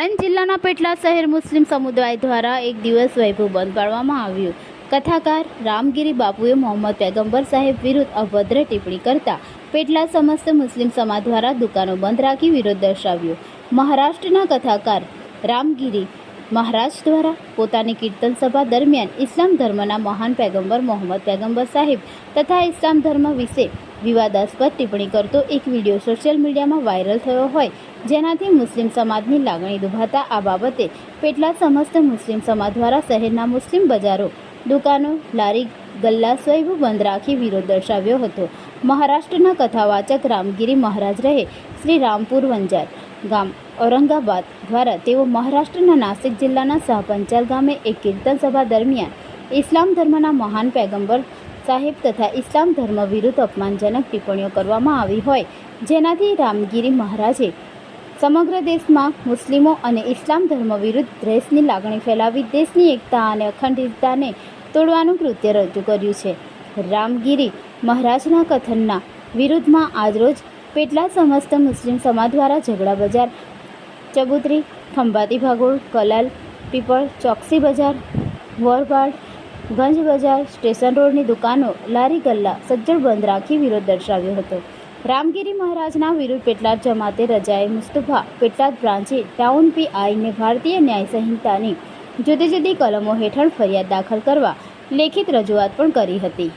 આણંદ જિલ્લાના પેટલા શહેર મુસ્લિમ સમુદાય દ્વારા એક દિવસ વૈભવ બંધ પાડવામાં આવ્યું. કથાકાર રામગીરી બાપુએ મોહમ્મદ પેગમ્બર સાહેબ વિરુદ્ધ અભદ્ર ટિપ્પણી કરતા પેટલા સમસ્ત મુસ્લિમ સમાજ દ્વારા દુકાનો બંધ રાખી વિરોધ દર્શાવ્યો. મહારાષ્ટ્રના કથાકાર રામગીરી મહારાજ દ્વારા પોતાની કીર્તન સભા દરમિયાન ઇસ્લામ ધર્મના મહાન પેગંબર મોહમ્મદ પેગમ્બર સાહેબ તથા ઇસ્લામ ધર્મ વિશે વિવાદાસ્પદ ટિપ્પણી કરતો એક વીડિયો સોશિયલ મીડિયામાં વાયરલ થયો હોય, જેનાથી મુસ્લિમ સમાજની લાગણી દુભાતા આ બાબતે પેટલા સમસ્ત મુસ્લિમ સમાજ દ્વારા શહેરના મુસ્લિમ બજારો, દુકાનો, લારી, ગલ્લા સ્વયં બંધ રાખી વિરોધ દર્શાવ્યો હતો. મહારાષ્ટ્રના કથાવાચક રામગીરી મહારાજ રહે શ્રી રામપુર વંજાર ગામ, ઔરંગાબાદ દ્વારા તેઓ મહારાષ્ટ્રના નાસિક જિલ્લાના શાહપંચાલ ગામે એક કીર્તન સભા દરમિયાન ઇસ્લામ ધર્મના મહાન પૈગંબર સાહેબ તથા ઇસ્લામ ધર્મ વિરુદ્ધ અપમાનજનક ટિપ્પણીઓ કરવામાં આવી હોય, જેનાથી રામગીરી મહારાજે સમગ્ર દેશમાં મુસ્લિમો અને ઇસ્લામ ધર્મ વિરુદ્ધ દ્વેષની લાગણી ફેલાવી દેશની એકતા અને અખંડિતતાને તોડવાનું કૃત્ય રજૂ કર્યું છે. રામગીરી મહારાજના કથનના વિરુદ્ધમાં આજરોજ પેટલા સમસ્ત મુસ્લિમ સમાજ દ્વારા ઝઘડા બજાર, ચબુતરી, ખંભાતી ભાગોળ, કલાલ, પીપળ, ચોકસી બજાર, વરવાડ ગંજ બજાર સ્ટેશન રોડની દુકાનો લારી ગલ્લા સજ્જડ બંધ રાખી વિરોધ દર્શાવ્યો હતો. રામગીરી મહારાજના વિરુદ્ધ પેટલાદ જમાતે રજાએ મુસ્તફા, પેટલાદ બ્રાન્ચે ટાઉન પી આઈને ભારતીય ન્યાય સંહિતાની જુદી જુદી કલમો હેઠળ ફરિયાદ દાખલ કરવા લેખિત રજૂઆત પણ કરી હતી.